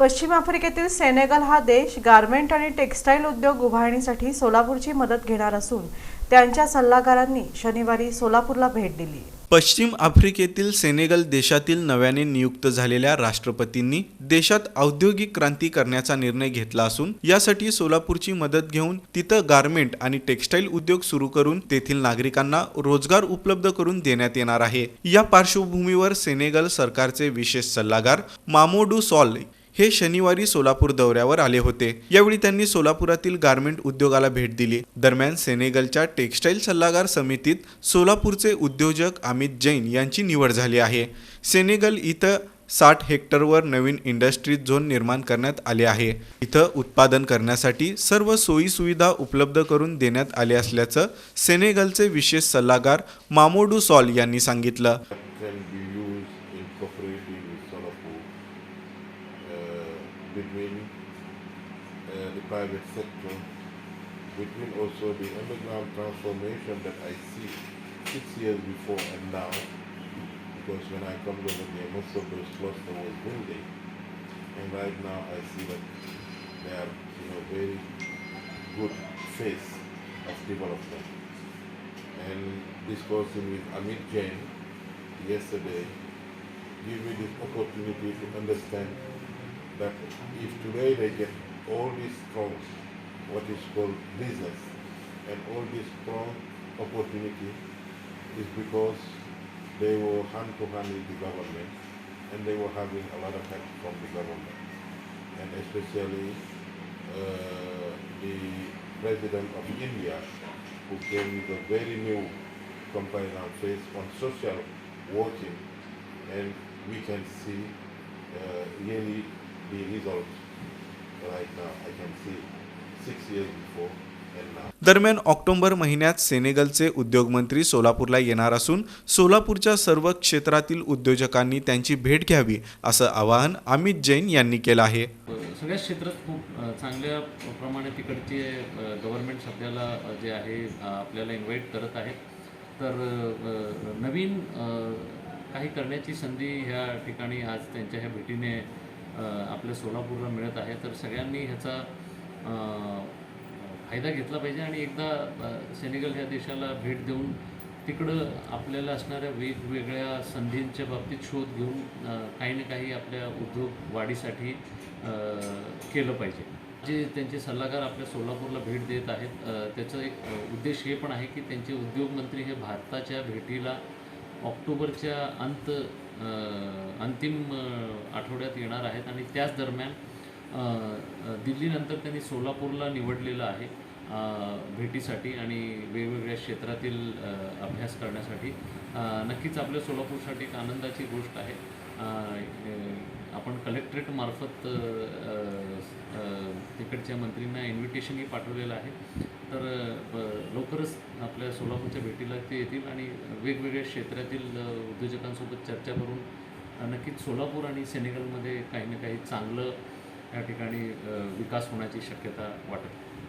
पश्चिम आफ्रिकेतील सेनेगल हा देश गारमेंट आणि टेक्स्टाईल उद्योग उभारणीसाठी सोलापूरची मदत घेणार असून त्यांच्या सल्लागारांनी शनिवारी सोलापूरला भेट दिली. पश्चिम आफ्रिकेतील सेनेगल देशातील नव्याने नियुक्त झालेल्या राष्ट्रपतींनी देशात औद्योगिक क्रांती करण्याचा निर्णय घेतला असून यासाठी सोलापूरची मदत घेऊन तिथं गारमेंट आणि टेक्स्टाईल उद्योग सुरू करून तेथील नागरिकांना रोजगार उपलब्ध करून देण्यात येणार आहे. या पार्श्वभूमीवर सेनेगल सरकारचे विशेष सल्लागार मामोडू सॉल हे शनिवारी सोलापूर दौऱ्यावर आले होते. यावेळी त्यांनी सोलापुरातील गारमेंट उद्योगाला भेट दिली. दरम्यान सेनेगलच्या टेक्स्टाईल सल्लागार समितीत सोलापूरचे उद्योजक अमित जैन यांची निवड झाली आहे. सेनेगल इथं साठ हेक्टरवर नवीन इंडस्ट्री झोन निर्माण करण्यात आले आहे. इथं उत्पादन करण्यासाठी सर्व सोयी सुविधा उपलब्ध करून देण्यात आले असल्याचं सेनेगलचे विशेष सल्लागार मामोडू सॉल यांनी सांगितलं. Between uh, the private sector, between also the underground transformation that I see six years before and now, because when I come over there, most of those clusters was building, and right now I see that they are, you know, very good phase of development. And discussing with Amit Jain, yesterday give me this opportunity to understand that if today they get all these strong, what is called business, and all this strong opportunity is because they were hand to hand with the government and they were having a lot of help from the government. And especially uh, the president of India, who came with a very new comparison face on social working, and we can see uh, really the results right now. I can see six years before and now. दरम्यान October महिन्यात सेनेगलचे उद्योगमंत्री सोलापूरला येणार असून सोलापूरच्या सर्व क्षेत्रातील उद्योजकांनी त्यांची भेट घ्यावी असं आवाहन अमित जैन यांनी केलं आहे सगळ्याच क्षेत्रात खूप चांगल्या प्रमाणे तिकडचे गव्हर्नमेंट सध्याला अ, जे आहे आपल्याला इन्व्हाइट करत आहेत तर नवीन काही करण्याची संधी ह्या ठिकाणी आज त्यांच्या ह्या भेटीने आपल्या सोलापूरला मिळत आहे तर सगळ्यांनी ह्याचा फायदा घेतला पाहिजे आणि एकदा सेनेगल ह्या देशाला भेट देऊन तिकडं आपल्याला असणाऱ्या वेगवेगळ्या संधींच्या बाबतीत शोध घेऊन काही ना काही आपल्या उद्योग वाढीसाठी केलं पाहिजे. जे त्यांचे सल्लागार आपल्या सोलापूरला भेट देत आहेत त्याचं एक उद्देश हे पण आहे की त्यांचे उद्योगमंत्री हे भारताच्या भेटीला ऑक्टोबरच्या अंत अंतिम आठवड्यात येणार आहेत आणि त्याच दरम्यान दिल्लीनंतर त्यांनी सोलापूरला निवडलेलं आहे भेटीसाठी आणि वेगवेगळ्या क्षेत्रातील अभ्यास करण्यासाठी. नक्कीच आपल्या सोलापूरसाठी एक आनंदाची गोष्ट आहे. आपण कलेक्टरेटमार्फत तिकडच्या मंत्रींना इन्व्हिटेशनही पाठवलेलं आहे. तर लवकरच आपल्या सोलापूरच्या भेटीला ते येतील आणि वेगवेगळ्या क्षेत्रातील उद्योजकांसोबत चर्चा करून नक्कीच सोलापूर आणि सेनेगलमध्ये काही ना काही चांगलं या ठिकाणी विकास होण्याची शक्यता वाटत